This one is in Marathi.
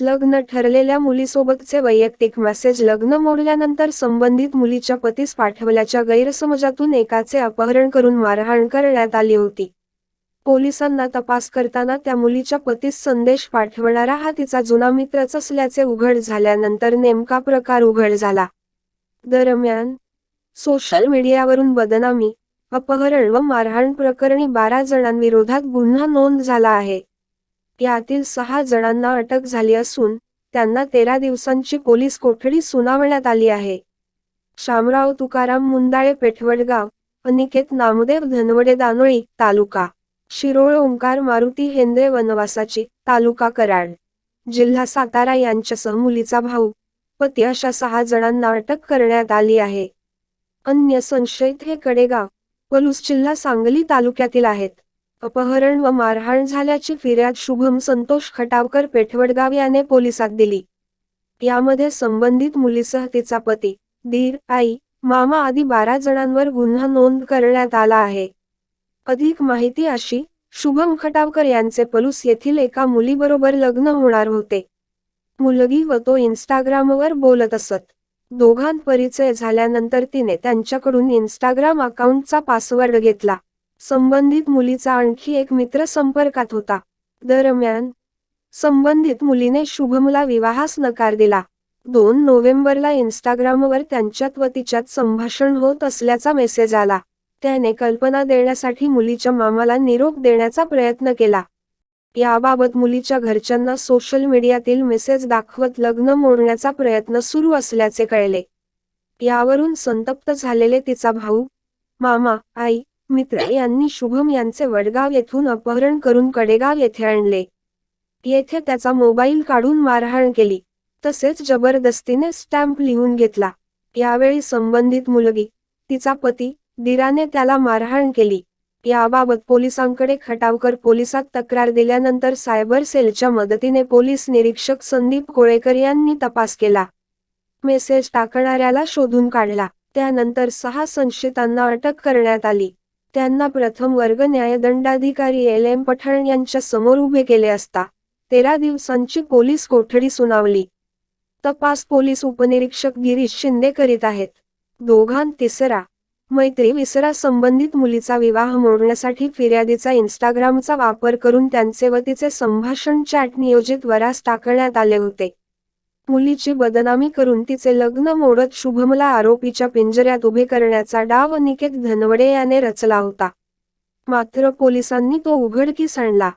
लग्न ठरलेल्या मुलीसोबतचे वैयक्तिक मेसेज लग्न मोडल्यानंतर संबंधित मुलीच्या पतीस पाठवल्याच्या गैरसमजातून एकाचे अपहरण करून मारहाण करण्यात आली होती. पोलिसांना तपास करताना त्या मुलीच्या पतीस संदेश पाठवणारा हा तिचा जुना मित्रच असल्याचे उघड झाल्यानंतर नेमका प्रकार उघड झाला. दरम्यान सोशल मीडियावरून बदनामी अपहरण व मारहाण प्रकरणी बारा जणांविरोधात गुन्हा नोंद झाला आहे. यातील सहा जणांना अटक झाली असून त्यांना तेरा दिवसांची पोलीस कोठडी सुनावण्यात आली आहे. शामराव तुकाराम मुंदाळे पेठवडगाव अनिकेत नामदेव धनवडे दानोळी तालुका शिरोळ ओंकार मारुती हेंद्रे वनवासाची तालुका कराड जिल्हा सातारा यांच्यासह मुलीचा भाऊ पती अशा सहा जणांना अटक करण्यात आली आहे. अन्य संशयित हे कडेगाव पलूस जिल्हा सांगली तालुक्यातील आहेत. अपहरण व मारहाण झाल्याची फिर्याद शुभम संतोष खटावकर पेठवडगाव याने पोलिसात दिली. यामध्ये संबंधित मुलीसह तिचा पती दीर आई मामा आदी बारा जणांवर गुन्हा नोंद करण्यात आला आहे. अधिक माहिती अशी शुभम खटावकर यांचे पलूस येथील एका मुलीबरोबर लग्न होणार होते. मुलगी व तो इंस्टाग्रामवर बोलत असत. दोघांत परिचय झाल्यानंतर तिने त्यांच्याकडून इंस्टाग्राम अकाउंटचा पासवर्ड घेतला. संबंधित मुलीचा आणखी एक मित्र संपर्कात होता. दरम्यान संबंधित मुलीने शुभमला विवाहास नकार दिला. दोन नोव्हेंबरला इंस्टाग्रामवर त्यांच्यात व तिच्यात संभाषण होत असल्याचा मेसेज आला. त्याने कल्पना देण्यासाठी मुलीच्या मामाला निरोप देण्याचा प्रयत्न केला. याबाबत मुलीच्या घरच्यांना सोशल मीडियातील मेसेज दाखवत लग्न मोडण्याचा प्रयत्न सुरू असल्याचे कळले. यावरून संतप्त झालेले तिचा भाऊ मामा आई मित्र यांनी शुभम यांचे वडगाव येथून अपहरण करून कडेगाव येथे आणले. येथे त्याचा मोबाईल काढून मारहाण केली. तसेच जबरदस्तीने स्टॅम्प लिहून घेतला. यावेळी संबंधित मुलगी तिचा पती दिराने त्याला मारहाण केली. याबाबत पोलिसांकडे खटावकर पोलिसात तक्रार दिल्यानंतर सायबर सेलच्या मदतीने पोलीस निरीक्षक संदीप कोळेकर यांनी तपास केला. मेसेज टाकणाऱ्याला शोधून काढला. त्यानंतर सहा संशयितांना अटक करण्यात आली. त्यांना प्रथम वर्ग न्यायदंडाधिकारी एल एम पठाण यांच्या समोर उभे केले असता तेरा दिवसांची पोलीस कोठडी सुनावली. तपास पोलीस उपनिरीक्षक गिरीश शिंदे करीत आहेत. दोघां तिसरा मैत्री विसरा संबंधित मुलीचा विवाह मोडण्यासाठी फिर्यादीचा इंस्टाग्रामचा वापर करून त्यांचे व तिचे संभाषण चॅट नियोजित वरास टाकण्यात आले होते. मुलीची बदनामी करून तिचे लग्न मोडत शुभमला आरोपीच्या पिंजऱ्यात उभे करण्याचा डाव निकेत धनवडे याने रचला होता. मात्र पोलिसांनी तो उघडकीस आणला.